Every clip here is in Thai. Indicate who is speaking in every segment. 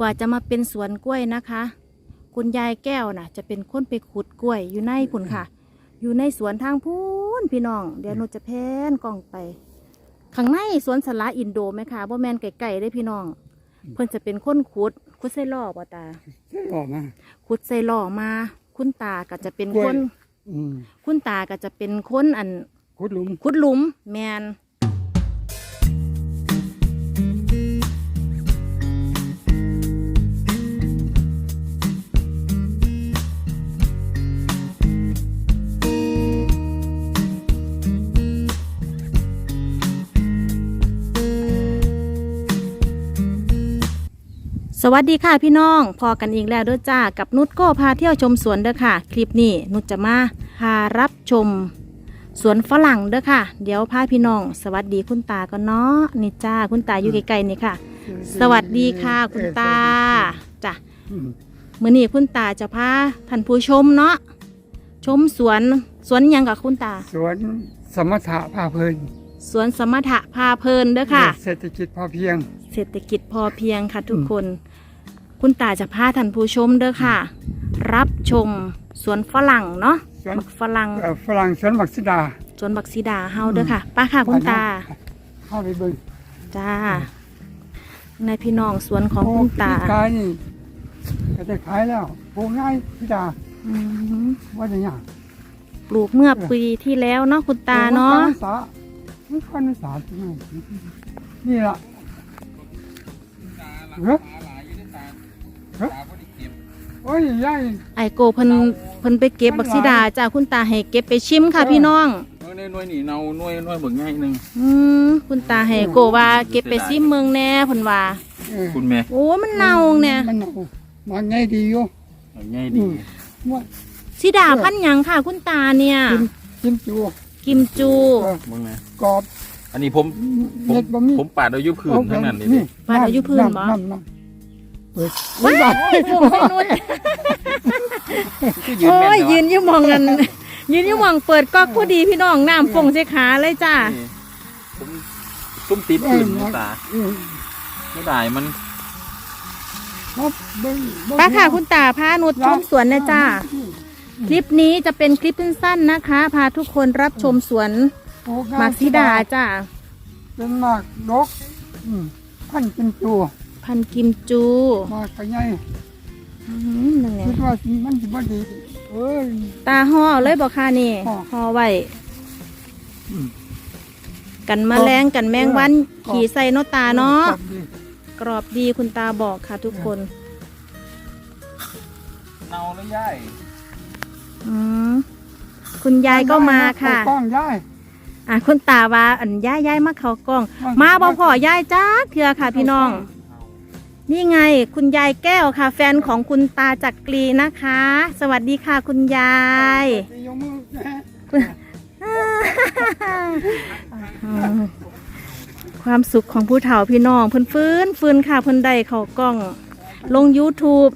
Speaker 1: กว่าจะมาเป็นสวนกล้วยนะคะ คุณยายแก้วน่ะ จะเป็นคนไปขุดกล้วยอยู่ในพุ่นค่ะ อยู่ในสวนทางพูนพี่น้อง เดี๋ยวหนูจะแพนกล้องไป ข้างในสวนสาระอินโดไหมคะบ่แมนไก่ๆได้พี่น้อง เพิ่นจะเป็นคนขุดขุดใส่ล่อบ่ตา
Speaker 2: ใช่หรอมา
Speaker 1: ขุดใส่ล่อมา คุณตาก็จะเป็น
Speaker 2: กล้
Speaker 1: ค
Speaker 2: วย
Speaker 1: น
Speaker 2: อืม
Speaker 1: คุณตาก็จะเป็นคนอัน
Speaker 2: ขุดหลุม
Speaker 1: ขุดหลุมแมน วัสดีค่ะพี่น้อง พอกันอีกแล้วเด้อจ้า กับนุชโก้พาเที่ยวชมสวนเด้อค่ะ คลิปนี้นุชจะมาพารับชม สวนฝรั่งเด้อค่ะ เดี๋ยวพาพี่น้อง สวัสดีคุณตาก่อนเนาะนี่จ้าคุณตาอยู่ไกลๆนี่ค่ะ สวัสดีค่ะคุณตาจ้ะ
Speaker 2: อืม
Speaker 1: มื้อนี้คุณตาจะพาท่านผู้ชมเนาะชมสวนสวนหยังกับคุณตา
Speaker 2: สวนสมถะภาเพลิน
Speaker 1: สวนสมถะพาเพลินเด้อค่ะ
Speaker 2: เศรษฐกิจพอเพียง
Speaker 1: เศรษฐกิจพอเพียงค่ะทุกคน คุณตาจะพาท่านผู้ชมเด้อค่ะ รับชมสวนฝรั่งเนาะ
Speaker 2: สวน
Speaker 1: บักฝรั่ง
Speaker 2: เอ่อฝรั่งสวนบักซิดา
Speaker 1: สวนบักซีดาเฮาเด้อค่ะป้าค่ะคุณตา
Speaker 2: เข้าไปเบิ่ง
Speaker 1: จ้า ในพี่น้องสวนของคุณตา
Speaker 2: โพิการนี่ก็จะขายแล้วปลูกง่ายพิดา
Speaker 1: อืม
Speaker 2: ว่าจะยาก
Speaker 1: ปลูกเมื่อปีที่แล้วเนาะคุณตาเนาะ
Speaker 2: ปลูกมสมันสาที่ไหนนี่ล่ะเฮ้ยเฮ้ย โอ้ยยาย
Speaker 1: ไอโกเพิ่นเพิ่นไปเก็บบักซีดาจ้าคุณตาให้เก็บไปชิมค่ะพี่น้อง
Speaker 3: หน่วยหน่วยนี่เนาหน่วยหน่วยเบิ่งง่ายหนึง
Speaker 1: อืมคุณตาให้โกว่าเก็บไปซิมเมืองแน่เพิ่นว่า
Speaker 2: เออ
Speaker 3: คุณแม่
Speaker 1: โอ้มันเน่าเนี่ย
Speaker 2: มันเอามันง่ายดีอยู่
Speaker 3: เอาง่ายดี
Speaker 2: อืมว่า
Speaker 1: ซีดาพันธุ์หยังค่ะ คุณตาเนี่ย
Speaker 2: กินกิมจู
Speaker 1: กิมจู
Speaker 2: เออ
Speaker 3: เบิ่งนะ
Speaker 2: กรอบ
Speaker 3: อันนี้ผมผม
Speaker 2: เม็ดบะหมี่
Speaker 3: ผมปาดเอายุพื้นทั้งนั้นเลยดิ
Speaker 1: ปาดอายุพื้นบ่ำำำ
Speaker 2: เปิด
Speaker 1: ว้ายวุ้น
Speaker 3: คือยืน
Speaker 1: โอ้
Speaker 3: แม่น
Speaker 1: ยยืนอยู่มองกันยืนอยู่มองเปิดก๊อกพอดีพี่น้องน้ำฟงใส่ขาเลยจ้า
Speaker 3: ผมตุ้มติดพื้นตา
Speaker 2: อืม
Speaker 3: ไม่ได้มัน
Speaker 2: ครับเบิ่งเบิ่ง
Speaker 1: ป้าค่ะคุณตาพานุชชมสวนนะจ้า คลิปนี้จะเป็นคลิปสั้นๆนะคะ พาทุกคนรับชมสวน
Speaker 2: ปลู
Speaker 1: หมากซีดาจ้า
Speaker 2: เป็นหมากดกอืมพันกินจู
Speaker 1: พันธุ์กิมจู
Speaker 2: หมากกระไง
Speaker 1: อืมนั่นไง
Speaker 2: คิดว่ามันสิบ่ดีเอ้ย
Speaker 1: ตาห่อเลยบอกค่ะนี่
Speaker 2: ห่อ
Speaker 1: ห่อไว้
Speaker 2: อืม
Speaker 1: กันแมลงกันแมงวัน
Speaker 2: กรอบ
Speaker 1: ขี่ใส่เนาะตาเนาะ
Speaker 2: กรอบดี
Speaker 1: กรอบดีคุณตาบอกค่ะทุกคน
Speaker 3: เนาแล้วย่าย
Speaker 1: อืมคุณยายก็มาค่ะ
Speaker 2: ปกป้องยาย
Speaker 1: อะคุณตาว่าอันย้ายย้ายมาเขากล้อง มาบ่พอยายจ้าเถื่อค่ะพี่น้อง นี่ไงคุณยายแก้วค่ะ แฟนของคุณตาจักรีนะคะ สวัสดีค่ะคุณยาย
Speaker 2: ยกมือนะ
Speaker 1: ความสุขของผู้เฒ่าพี่น้องเพิ่นฟื้นฟื้นค่ะเพิ่นได้เขากล้อง ลง YouTube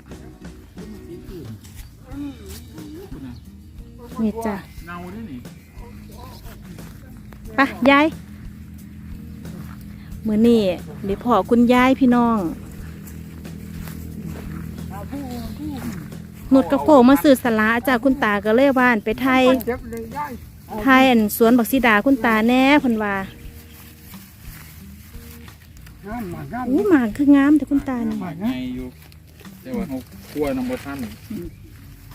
Speaker 1: นี่จ้ะ
Speaker 3: เนาด้วยนี่
Speaker 1: ไปยายเมื่อนี่เดี๋ยวพอคุณยายพี่น้อง นุดกระโกมาสื่อสาระจากคุณตาก็เลยว่านไปไทย
Speaker 2: เจ็บเลยยาย
Speaker 1: ไทยอันสวนบักซีดาคุณตาแน่เพิ่นว่า
Speaker 2: งามมากงาม
Speaker 1: อู้หมากคืองามแต่คุณตานี่
Speaker 2: มาก
Speaker 3: ไง
Speaker 2: นะ
Speaker 3: อยู่แต่ว่าเขาคั่วน้ำบ่ทัน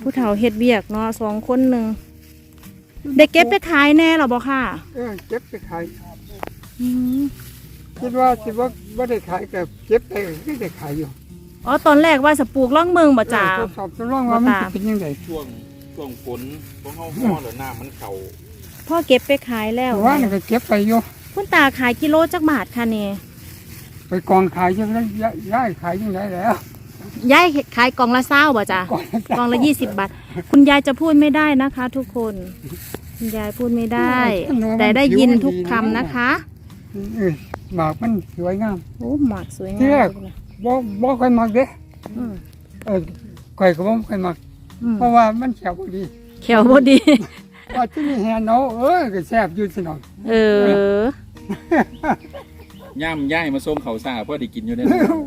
Speaker 1: ผู้เฒ่าเฮ็ดเบียกเนาะสองคนหนึ่งได้เก็บไปขายแน่หรอบ่ค่ะ
Speaker 2: เออเจ็บไปขาย
Speaker 1: อืม
Speaker 2: คิดว่าสิว่าบ่ได้ขายแต่เจ็บไปก็ได้ขายอยู่
Speaker 1: อ๋อตอนแรกว่าจะปลูกล่องเมืองบ่จ้า
Speaker 2: เออทดสอบทดลองว่ามัน
Speaker 1: บ่ตาม
Speaker 2: จะเป็นยังไง
Speaker 3: ช่วงช่วงฝนพวกเขาห่อหรือน้ำมันเข่า
Speaker 1: พ่อเก็บไปขายแล้ว
Speaker 2: แต่ว่านี่ก็เจ็บไปอยู่
Speaker 1: คุณตาขายกิโลจักบาทค่ะนี่
Speaker 2: ไปกองขายยังไงย้ายขายยังไงแล้ว
Speaker 1: ยายขายกล่องละเศร้าบ่จ้ะ
Speaker 2: กอง
Speaker 1: กล่องละยี่สิบบาท คุณยายจะพูดไม่ได้นะคะ ทุกคน คุณยายพูดไม่ได้ แต่ได้ยินทุกคำนะคะ
Speaker 2: เออหมากมันสวยงาม
Speaker 1: โอ้หมากสวยงา
Speaker 2: ที่แรก
Speaker 1: มเลย
Speaker 2: บ่บ่ค่อยมักเด้
Speaker 1: อืม
Speaker 2: เออข่อยก็บ่ค่อยมัก
Speaker 1: อืม
Speaker 2: เพราะว่ามันแฉบบ่ดี
Speaker 1: เขียวพอดี
Speaker 2: ว่าที่นี่แฮนเอาเออก็แซ่บอยู่สิน้อง
Speaker 1: เออ
Speaker 3: ย่ำย่ายมาส่งเขาซาเพื่อได้กินอยู่ได้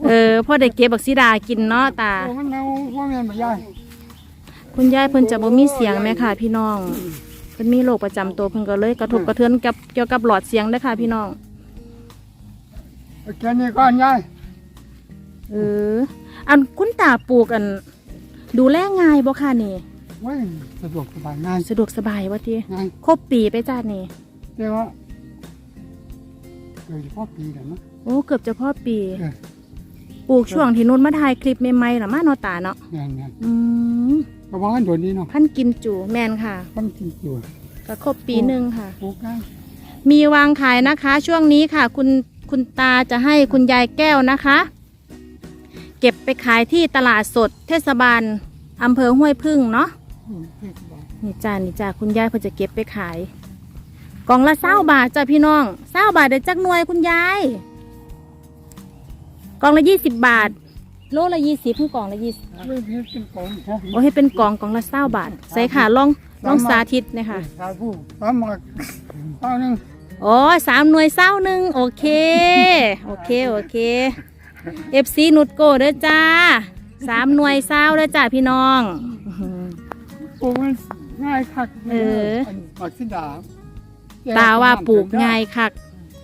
Speaker 1: เออพ่อได้เก็บบักซีดากินเนาะตา
Speaker 2: โอ้มันเอาว่าแม่นบ่ยาย
Speaker 1: คุณยายเพิ่นจะบ่มีเสียงแม่ค่ะ พี่น้อง เพิ่นมีโรคประจำตัวเพิ่นก็เลยกระทบกระเทือนกับเกี่ยวกับหลอดเสียงเด้อค่ะ พี่น้อง
Speaker 2: เอาแค่นี้ก่อนยาย
Speaker 1: เออ อันคุณตาปลูกอัน ดูแลง่ายบ่ค่ะนี่
Speaker 2: โอ้ยสะดวกสบายง่าย
Speaker 1: สะดวกสบายว่าติ
Speaker 2: ง่าย
Speaker 1: ครบปีไปจ้านี่
Speaker 2: แต่ว่าเกิดพ่อปีแล้วมั้ง
Speaker 1: โอ้เกือบจะพอปี
Speaker 2: เออ
Speaker 1: ปลูกช่วงที่นุ่นมาถ่ายคลิปใหม่ๆล่ะมาเนาะตาเนาะ
Speaker 2: งานงาน
Speaker 1: อืม
Speaker 2: ประมาณโดนนี้เนาะ
Speaker 1: พันกิมจูแม่นค่ะ
Speaker 2: ต้องกินอยู่
Speaker 1: ก็ครบปีหนึงค่ะ
Speaker 2: ปลูกง่าย
Speaker 1: มีวางขายนะคะ ช่วงนี้ค่ะ คุณคุณตาจะให้คุณยายแก้วนะคะ เก็บไปขายที่ตลาดสด เทศบาลอำเภอห้วยพึ่งเนาะ
Speaker 2: อืมเทศบาล
Speaker 1: นี่จ้านี่จ้าคุณยายเพิ่นจะเก็บไปขาย กล่องละเศร้าบาทจ้าพี่น้องเศร้าบาทเดี๋ยวจักหน่วยคุณยายกล่องละยี่สิบบาท โลละยี่สิบกล่องละยี่สิบ
Speaker 2: ไม่เพียงเป็นของครับ
Speaker 1: โอ้ให้เป็นกล่องกล่องละเศร้าบาท ใส่ขาลองลองสาธิตเนยคะ
Speaker 2: สาผู้สามหมักเอาหนึ่ง
Speaker 1: โอ้สามหน่วยเศร้าหนึ่งโอเค โอเค โอเค เอฟซีนุดโกเด้อจ้าสามหน่วยเศร้าเด้อจ้าพี่น้องอื้อหือ
Speaker 2: ปลูกมันง่ายคัก
Speaker 1: เออ
Speaker 2: นปักสิดา
Speaker 1: ตาว่าปลูกง่ายคัก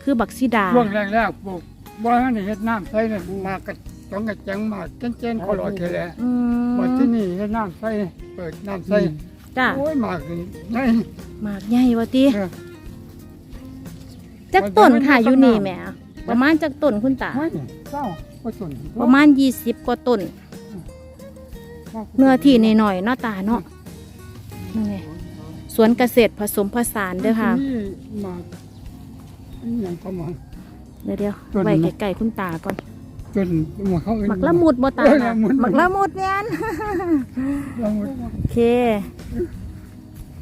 Speaker 1: คือบักซิดา
Speaker 2: ช่วงแรกๆปลูกบ่ให้ได้เฮ็ดน้ำใส่เนี่ยมากระต้องกระจังมากเจนๆเขาหลอดแค่แหละ
Speaker 1: อืม
Speaker 2: บัดที่นี่เฮ็ดน้ำใส่เปิดน้ำใส่
Speaker 1: จ้า
Speaker 2: โอ้ยมากนี่ไง
Speaker 1: หมากใหญ่วะติ
Speaker 2: เออ
Speaker 1: จักต้นค่ะอยู่นี่แหม่ประมาณจักต้นคุณตา
Speaker 2: ไม่เศร้า ก็สน
Speaker 1: ประมาณยี่สิบกว่าต้น เนื้อที่หน่อยๆเนาะตาเนาะนี่ไงสวนเกษตรผสมผสานเด้อค่ะ
Speaker 2: นี่มากอันนี้ยังเข้ามา
Speaker 1: เดี๋ยวเดี๋ยว
Speaker 2: ต้น
Speaker 1: ไว้
Speaker 2: ไหน
Speaker 1: ไกลๆคุณตาก่อน
Speaker 2: จนหมาเขาเอิ้น
Speaker 1: หมักละมุดบ่ตา
Speaker 2: เออ
Speaker 1: น่ะ
Speaker 2: ละมุด
Speaker 1: หมักละมุดเนี่ยน
Speaker 2: ละมุด
Speaker 1: โอเค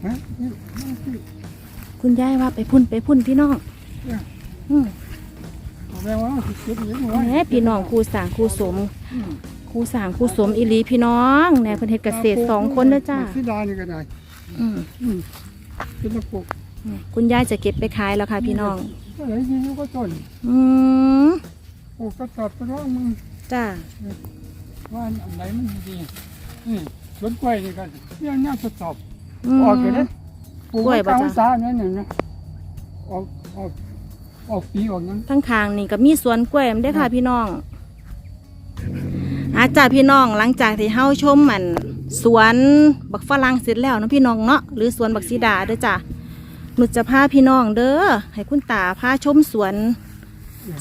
Speaker 2: ฮะ
Speaker 1: คุณยายว่าไปพุ่นไปพุ่นพี่น้องอืม
Speaker 2: เอา แปลว่าเก็บเงินไว้
Speaker 1: แหมพี่น้องครูสร้างครูสมครูสร้างครูสมอีหลีพี่น้องแหน่เพิ่นเฮ็ดเกษตรสองคนเด้อจ้า
Speaker 2: บักสิดานี่ก็ได้
Speaker 1: อืม
Speaker 2: อืมเป็นระบบ
Speaker 1: คุณยายจะเก็บไปขายแล้วค่ะพี่น้อง
Speaker 2: อะไรที่นี่ก็ต้น
Speaker 1: อืม
Speaker 2: ปลูกกระสอบกระรอกมึง
Speaker 1: จ้า
Speaker 2: ว่าอันไหนมันดีนี่สวนกล้วยนี่กันเรื่องน่าทดสอบ
Speaker 1: ม
Speaker 2: ออกอยู่เลยปลูก
Speaker 1: กล้วย
Speaker 2: ไว้
Speaker 1: บ่
Speaker 2: กลาง
Speaker 1: จ๊ะ
Speaker 2: พรรษาเนี่ยหนึ่งนะออกออก ออกปีออกนั้น
Speaker 1: ทั้งทางนี่ก็มีสวนกล้วยมันได้อค่ะพี่น้องอาจากพี่น้องหลังจากที่เฮาชมมันสวนบักฝรั่งเสร็จแล้วเนาะพี่น้องเนาะหรือสวนบักซีดาเด้อจ้ะหนุจะพาพี่น้องเด้อให้คุณตาพาชมสวน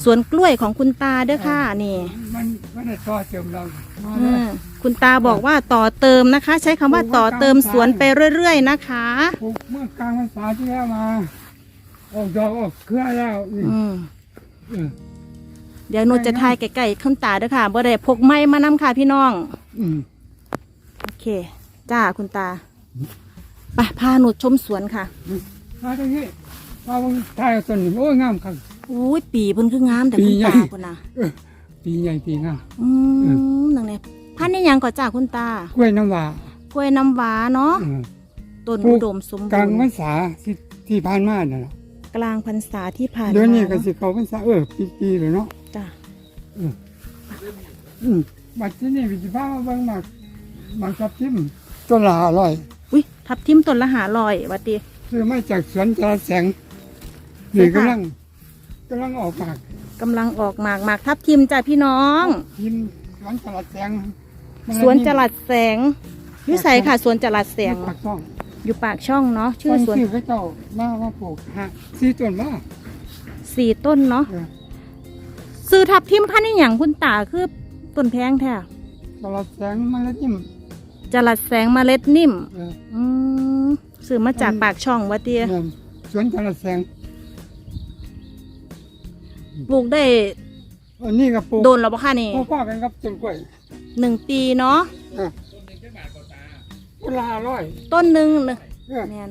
Speaker 1: สวนกล้วยของคุณตาเด้อค่ะนี่
Speaker 2: มันไม่ได้ต่อเติมเรามา
Speaker 1: อื
Speaker 2: เลย
Speaker 1: มคุณตาบอกว่าต่อเติมนะคะ ใช้คำว่าต่อเติมสวนไปเรื่อยๆนะคะ
Speaker 2: ปลูกเมื่อกลางพรรษาที่แล้วมา ออกดอกออกเครือแล้วนี่
Speaker 1: อืม
Speaker 2: เออ
Speaker 1: เดี๋ยวหนูจะทายไก่ๆคุณตาเด้อค่ะบ่ได้พกไม้มานำค่ะพี่น้อง
Speaker 2: อืม
Speaker 1: โอเค จ้าคุณตาไปพาหนูชมสวนค่ะ
Speaker 2: มาตรงนี้มาบางทายเอาต้นนี้โอ้ยงามครับ
Speaker 1: อุ้ยปีเพิ่นคืองามแต่
Speaker 2: ปี
Speaker 1: คุณ
Speaker 2: ใหญ่
Speaker 1: ตาคุณนะ
Speaker 2: เออปีใหญ่ปีงาม
Speaker 1: อืมนั่นไงพันนี่ยังก่อจ้าคุณตาก
Speaker 2: ล้วยน้ำว้าก
Speaker 1: ล้วยน้ำว้าเนาะ
Speaker 2: เออ
Speaker 1: ต้น
Speaker 2: ปลู
Speaker 1: อุ
Speaker 2: ก
Speaker 1: ดมสม
Speaker 2: กลาง
Speaker 1: บู
Speaker 2: พร
Speaker 1: ร
Speaker 2: ร
Speaker 1: ณ์
Speaker 2: ษาที่ที่ผ่านมาน่ะล่ะ
Speaker 1: กลางพรรษาที่ผ่าน
Speaker 2: เดี๋ยวนี้
Speaker 1: มา
Speaker 2: ก็สิเขาพรรษาเออปีปีเลยเนาะ
Speaker 1: จ้า
Speaker 2: อืมบัดที่นี่วิจิพามาเบิ่งหมากหมากทับทิมต้นละอร่อย
Speaker 1: อุ้ยทับทิมต้นละหาลอยวัดดี
Speaker 2: ซื้อมาจากสวนจระแสงนี่
Speaker 1: ใช่ค่ะ
Speaker 2: กำลังกำลังออกหมาก
Speaker 1: กำลังออกหมากหมากทับทิมจ้าพี่น้อง
Speaker 2: ทิมสวนจระแสง
Speaker 1: สวนจรัดแสงอยุใสค่ะ สวนจรัดแสง
Speaker 2: ปากช่อง
Speaker 1: อยู่ปากช่องเนาะชื่อสวน
Speaker 2: ซื้อเขาเจ้ามามาปลูกฮะสี่ต้นมา
Speaker 1: สี่ต้นเนาะ
Speaker 2: เออ
Speaker 1: ซื้อทับทิมพันนี่อย่างคุณตาคือต้นแพงแท้
Speaker 2: จระแสงมันแล้วจิ้ม
Speaker 1: จรัดแสงเมล็ดนิ่ม
Speaker 2: เออ
Speaker 1: อืมซื้อมาจากปากช่องวัดเดีย
Speaker 2: เนี่ยสวนจระแสง
Speaker 1: ปลูกได้
Speaker 2: อันนี้ก็ปลูก
Speaker 1: โดนแล้วบ่ค่ะนี่
Speaker 2: พ่อๆกันครับต้นกล้วย
Speaker 1: หนึ่งปีเนาะ
Speaker 2: เออ ต้นละอร่อย
Speaker 1: ต้นหนึ่งเนอะ
Speaker 2: เออ
Speaker 1: แมน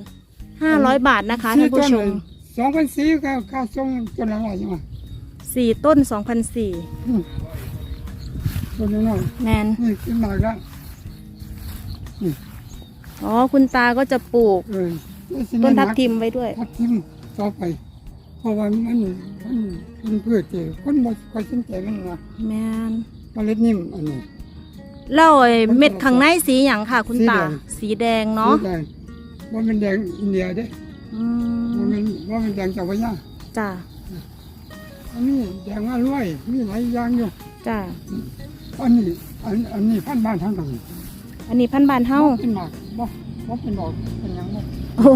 Speaker 1: ห้าร้อยบาทนะคะท่านผู้ชม
Speaker 2: สองพันสี่ก็ค่าส่งต้นละอร่อยใช่ไหม
Speaker 1: สี่ต้นสองพันสี่
Speaker 2: อืมต้นน้อย
Speaker 1: แมน
Speaker 2: ๆนี่ขึ้นมาแล้ว
Speaker 1: อ๋อคุณตาก็จะปลูก
Speaker 2: เออ
Speaker 1: ต้นทับทิมไว้ด้วย
Speaker 2: ทับทิมต่อไปราะว่ามันมันเป็นพืชที่คนบ่ค่อยสนใจมันนะ
Speaker 1: แมน
Speaker 2: เมล็ดนิ่มอันนี้
Speaker 1: แล้วไอ้เม็ดข้างในสีหยังค่ะ คุณตา
Speaker 2: สี
Speaker 1: สีแดงเนาะ
Speaker 2: สีแดงว่ามันแดงอินเดียเด้
Speaker 1: อื
Speaker 2: ว่ามมันว่ามันแดงจากพญา
Speaker 1: จ้า
Speaker 2: อันนี้แดงว่ารวยมีหลายอย่างอยู่
Speaker 1: จ้า
Speaker 2: อันนี้อันอันนี้พันบ้านทั้งตรง
Speaker 1: อันนี้พันบานเฮา
Speaker 2: เป็นหมากบ่บ่เป็นดอกเป็นหยังบ่
Speaker 1: โอ้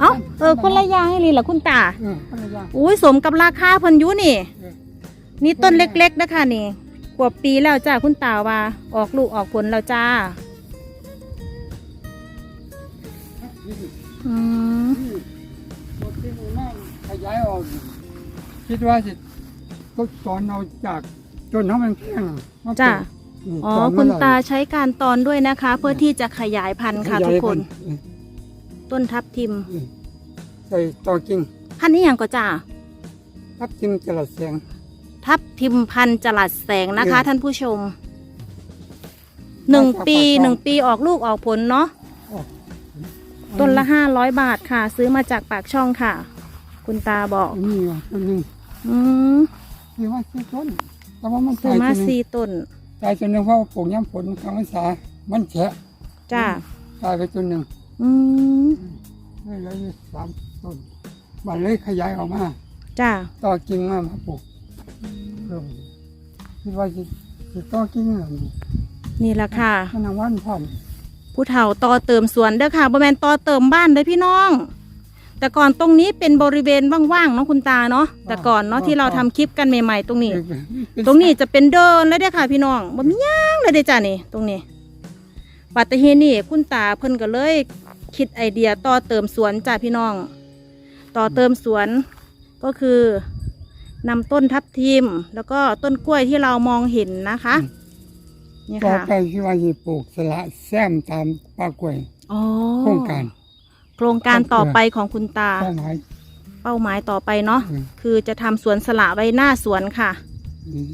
Speaker 1: เอ้าเออคนละอย่างให้เลยล่ะคุณตา
Speaker 2: เออพันละอย่าง
Speaker 1: อุ้ยสมกับราคาเพิ่นอยู่นี่
Speaker 2: เออ
Speaker 1: นี่ต้นเล็กๆนะคะนี่ กว่าปีแล้วจ้าคุณตาว่า ออกลูกออกผลแล้วจ้า
Speaker 2: นี่
Speaker 1: อืม
Speaker 2: นี่บทที่มีมากขยายออก คิดว่าสิก็สอนเอาจากจนน้ำมันแข็งมาปลูก
Speaker 1: จ้า
Speaker 2: ม
Speaker 1: อ๋อ
Speaker 2: สน
Speaker 1: คุณ
Speaker 2: มหน่อย
Speaker 1: ตาใช้การตอนด้วยนะคะ เพื่อที่จะขยายพันธุ์ค่ะ
Speaker 2: ขยาย
Speaker 1: ทุกคน
Speaker 2: พัธุ์
Speaker 1: ต้นทับทิม
Speaker 2: เออใส่ต่อกิ่ง
Speaker 1: พันธุ์นี้อย่างก็จ้า
Speaker 2: ทับทิมจรัสแสง
Speaker 1: ทับทิมพันธุ์จลัดแสงนะคะ
Speaker 2: เออ
Speaker 1: ท่านผู้ชมหนึ่ง
Speaker 2: มาจาก
Speaker 1: ปี
Speaker 2: ปากช่อง
Speaker 1: หนึ่งปีออกลูกออกผลเนาะ
Speaker 2: อ๋อ
Speaker 1: ต้นละห้าร้อยบาทค่ะ ซื้อมาจากปากช่องค่ะ คุณตาบอก
Speaker 2: อันนี้ว่ะต้นหนึง
Speaker 1: อืม
Speaker 2: นี่ว่าสี่ต้นแต่ว่ามัน
Speaker 1: ซื้อ
Speaker 2: ตาย
Speaker 1: มา
Speaker 2: ตัวหนึง
Speaker 1: สี่ต้น
Speaker 2: ตายตัวหนึงเพราะว่าปลูกย้ำฝนกลางพรรษามันแฉะ
Speaker 1: จ้า
Speaker 2: ตายไปตัวหนึ่ง
Speaker 1: อืม
Speaker 2: เลยเหลยสามต้นบัดเลยขยายออกมา
Speaker 1: จ้า
Speaker 2: ต่อกิ่งมามาปลูก เพิ่มคิดว่าจะจะต่อกิ่งอะไรนี่
Speaker 1: นี่แหละค่ะ
Speaker 2: มันนางวันพร้อม
Speaker 1: ผู้เฒ่าต่อเติมสวนเด้อค่ะบ่แม่นต่อเติมบ้านเด้อพี่น้อง แต่ก่อนตรงนี้เป็นบริเวณว่างๆเนาะคุณตาเนาะแต่ก่อนเนาะที่เราทำคลิปกันใหม่ ๆ ตรงนี้
Speaker 2: เป็น
Speaker 1: ตรงนี้จะเป็นเดินเลยเด้อค่ะพี่น้องบ่มีหย่างเลยเด้อจ้านี่ตรงนี้ปัตตานีนี่คุณตาเพิ่นก็เลย คิดไอเดียต่อเติมสวนจ้าพี่น้อง ต่อเติมสวนก็คือ นำต้นทับทิม แล้วก็ต้นกล้วยที่เรามองเห็นนะคะ นี่
Speaker 2: ต่อ
Speaker 1: ค่ะ
Speaker 2: ไปคิดว่าจะปลูกสละแซมตามป่ากล้วย
Speaker 1: อ๋อ
Speaker 2: โครงการ
Speaker 1: โครงการต่อไปของคุณตา
Speaker 2: เป้าหมาย
Speaker 1: เป้าหมายต่อไปเนาะ
Speaker 2: อืม
Speaker 1: คือจะทำสวนสละไว้หน้าสวนค่ะ
Speaker 2: นี่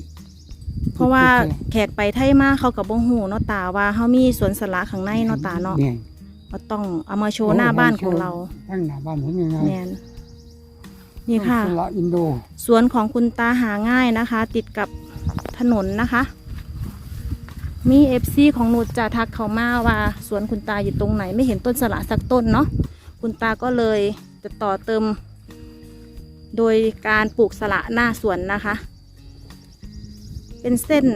Speaker 1: เพราะว่าแขกไปไทยมาเขากับบ่ฮู้เนาะตาว่าเขามีสวนสละข้างในเนาะตาเนาะ
Speaker 2: เนี่ย
Speaker 1: ก็ต้องเอามาโชว์หน้าบ้านของเรา
Speaker 2: ตั้งหน้าบ้านเห็นยังไง
Speaker 1: แมน นี่ค่ะ
Speaker 2: สละอินโด
Speaker 1: สวนของคุณตาหาง่ายนะคะ ติดกับถนนนะคะ มีเอฟซีของหนูจะทักเขามาว่า สวนคุณตาอยู่ตรงไหน ไม่เห็นต้นสละสักต้นเนาะคุณตาก็เลยจะต่อเติม โดยการปลูกสละหน้าสวนนะคะ เป็นเส้น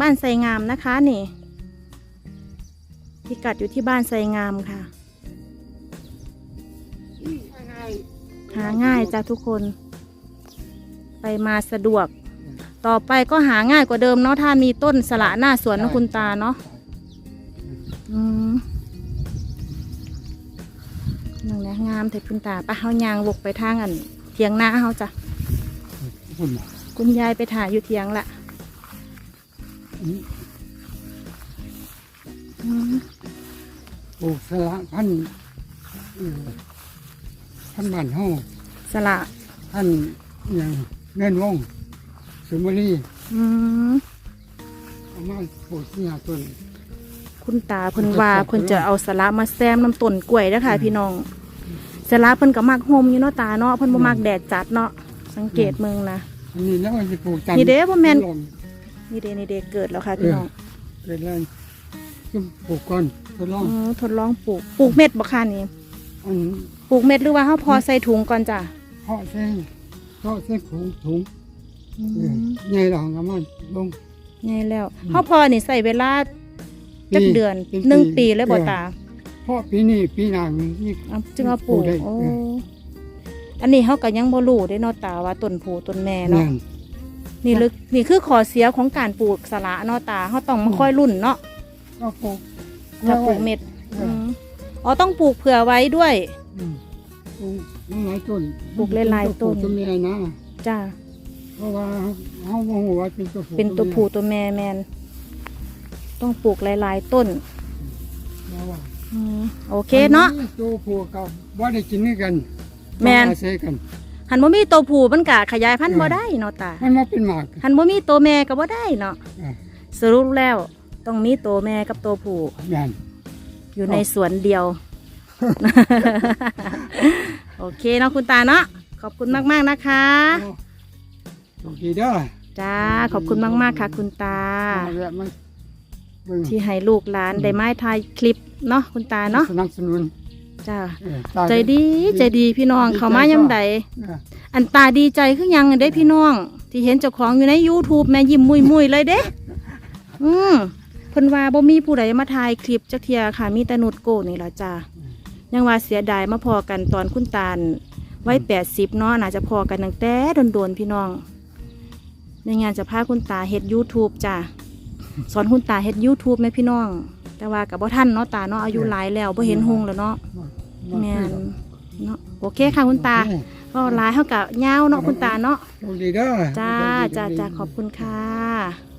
Speaker 1: บ้านไซงามนะคะนี่พิกัดอยู่ที่บ้านไซงามค่ะ หาง่ายจ้ะทุกคน ไปมาสะดวก ต่อไปก็หาง่ายกว่าเดิมเนาะถ้ามีต้นสละหน้าสวนนะคุณตาเนาะอืมนั่นแหละงามเถิดคุณตาปะเฮายางวกไปทางอันเทียงหน้าเฮาจ้ะ
Speaker 2: คุณ
Speaker 1: คุณยายไปถ่ายอยู่เทียงละอืม
Speaker 2: ปลูกสละพัน ธุ์เอ่อพันธุ์บ้านเฮา
Speaker 1: สละ
Speaker 2: พันธุ์อย่างเงินวงสุมาลี
Speaker 1: อืม
Speaker 2: เอามาปลูกที่หาต้น
Speaker 1: คุณตาเพิ่นว่าเพิ่นจะเอาสละมาแซมน้ำต้นกล้วยเด้อค่ะพี่น้องสละเพิ่นก็มักโฮมอยู่เนาะตาเนาะเพิ่นบ่มักแดดจัดเนาะสังเกตเมืองนะ
Speaker 2: อันนี้แล้วมันจะปลูกจัน
Speaker 1: นี่เด้บ่แม่น
Speaker 2: ลม
Speaker 1: นี่เดนี่เดเกิดแล้วค่ะพี่น้อง
Speaker 2: เกิดแล้วก็ปลูกก่อนทดลอง
Speaker 1: อ๋อทดลองปลูกปลูกเม็ดบ่ค่ะนี่
Speaker 2: อัน
Speaker 1: ปลูกเม็ดหรือว่าเฮาพอใส่ถุงก่อนจ้ะ
Speaker 2: เพาะเส้นเพาะเส้นถุงถุง
Speaker 1: อื
Speaker 2: เออ
Speaker 1: ม
Speaker 2: ใหญ่หลังก็มันลง
Speaker 1: ไงแล้ว
Speaker 2: อืม
Speaker 1: เฮาพอนี่ใส่เวลาจักเดือน
Speaker 2: เป็น
Speaker 1: หนึ่ง
Speaker 2: ปี
Speaker 1: ปีเลยบ่
Speaker 2: เออ
Speaker 1: ตา
Speaker 2: เพราะปีนี้ปีหน้านี่
Speaker 1: เอาจึงเอาปลูก
Speaker 2: ได้
Speaker 1: โอ้
Speaker 2: เออ
Speaker 1: อันนี้เฮาก็ยังบ่รู้เด้เนาะตาว่าต้นโพต้นแม่
Speaker 2: แน่
Speaker 1: เนาะ
Speaker 2: น
Speaker 1: นี่ลึกนี่คือข้อเสียของการปลูกสละเนาะตาเฮาต้องมา
Speaker 2: อืม
Speaker 1: ค่อยรุ่นเนาะ
Speaker 2: ก็ปลูก
Speaker 1: ถ้าปลูกเม็ด
Speaker 2: เออ
Speaker 1: มอ๋อต้องปลูกเผื่อไว้ด้วย
Speaker 2: อืมปลูกหลายต้น
Speaker 1: ปลูกหลายๆต้น
Speaker 2: ปลูกต้นแม่นะ
Speaker 1: จ้า
Speaker 2: เพราะว่าเขาบอกว่าเป็นตัวผู้
Speaker 1: เป็นตัวผู้ตัวแม่แมนต้องปลูกหลายๆต้น
Speaker 2: แล้วว่า
Speaker 1: อืมโอเคเนาะ
Speaker 2: ตัวผู้กับว่าได้กินด้วยกัน
Speaker 1: แม่น
Speaker 2: อาศัยกัน
Speaker 1: หันบ่มีตัวผู้มันกะขยายพันธุ์บ่ได้เนาะตา
Speaker 2: มันมาเป็นหมาก
Speaker 1: หันบ่มีตัวแม่ก็บ่ได้เนาะ
Speaker 2: อะ
Speaker 1: สรุปแล้วต้องมีตัวแม่กับตัวผู้
Speaker 2: แม่น
Speaker 1: อยู่ในสวนเดียว โอเคเนาะคุณตาเนาะขอบคุณมากๆนะคะ
Speaker 2: โชคดีเด้อ
Speaker 1: จ้าขอบคุณมากๆค่ะ คุณตา
Speaker 2: เอาละมันเบิ่ง
Speaker 1: ที่ให้ลูกหลานได้ไม้ถ่ายคลิปเนาะคุณตาเนาะ
Speaker 2: สนับสนุน
Speaker 1: จ้า
Speaker 2: เออตา
Speaker 1: ใจดีใจดีพี่น้อง
Speaker 2: ดีใจ
Speaker 1: เขามาย่ำใด
Speaker 2: เออ
Speaker 1: อันตาดีใจคือหยังได้พี่น้อง ที่เห็นเจ้าของอยู่ใน YouTube แม่ยิ้มมุยมุยๆเลยเด้ อืมเพิ่นว่าบ่มีผู้ใดมาถ่ายคลิปจักเทียค่ะ มีแต่นุดโกนี่ล่ะจ้า ยังว่าเสียดายมาพอกันตอนคุณตาลไว้80เนาะน่าจะพอกันตั้งแต่โดนๆพี่น้อง ในงานจะพาคุณตาเฮ็ด YouTube จ้าสอนคุณตาเฮ็ด YouTube แม่พี่น้อง แต่ว่ากับบ่ทันเนาะตาเนาะอายุหลายแล้วบ่เห็นหงแล้วเนาะแม่นเนาะโอเคค่ะคุณตา
Speaker 2: โอเค
Speaker 1: ก็หลายเท่ากับยาวเนาะคุณตาเนาะ
Speaker 2: โชคดีเด้อ
Speaker 1: จ้า
Speaker 2: โชคดี
Speaker 1: จ้า
Speaker 2: โชคดี
Speaker 1: จ้าขอบคุณค่ะ